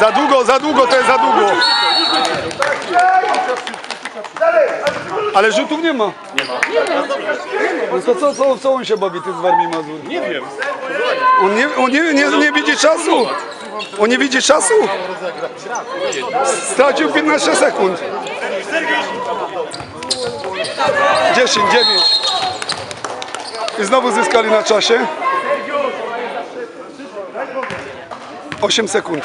Za długo, za długo, to jest za długo. Ale rzutów nie ma. Nie ma. No to co, co, co on się bawi, ty z Warmii Mazur? Nie wiem. On nie, on nie, nie, nie widzi czasu. On nie widzi czasu. Stracił 15 sekund. 10, 9. I znowu zyskali na czasie. 8 sekund.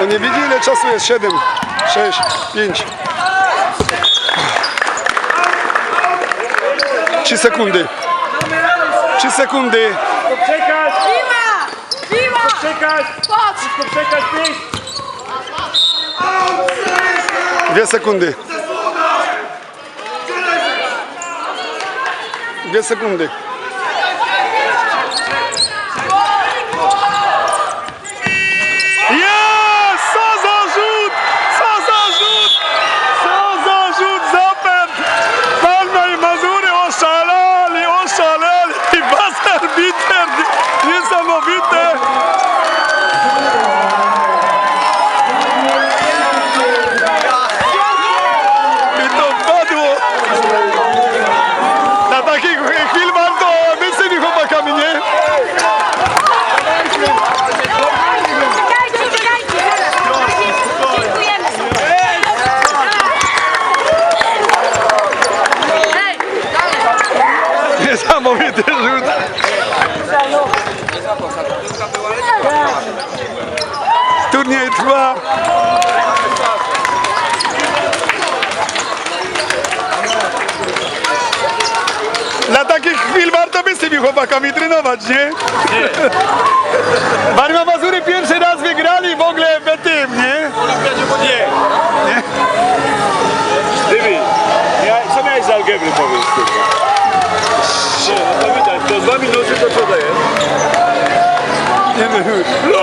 On nie widzi ile czasu jest. 7, 6, 5. 3 sekundy. 3 sekundy. Czekać! Dima! Dima! Czekać! Patrz! 2 sekundy. 2 sekundy. Jest! Co za rzut! Co za rzut! Co za rzut zapęd! Palma i Mazury oszaleli, oszaleli! Baser biter! Niesamowite! I to padło! Na takich chwil warto być z tymi chłopakami, nie? Czekajcie, czekajcie! Dziękujemy sobie! Hej! Niesamowity rzut. Turniej trwa. Dla takich chwil warto by z tymi chłopakami trenować, nie? Barma Mazury pierwszy raz wygrali w ogóle w tym, nie? Nie. Nie? Dymi, ja, co miałeś z algebry powiedz? Nie, no to widać, to dwa minuty to co daje? Nie no,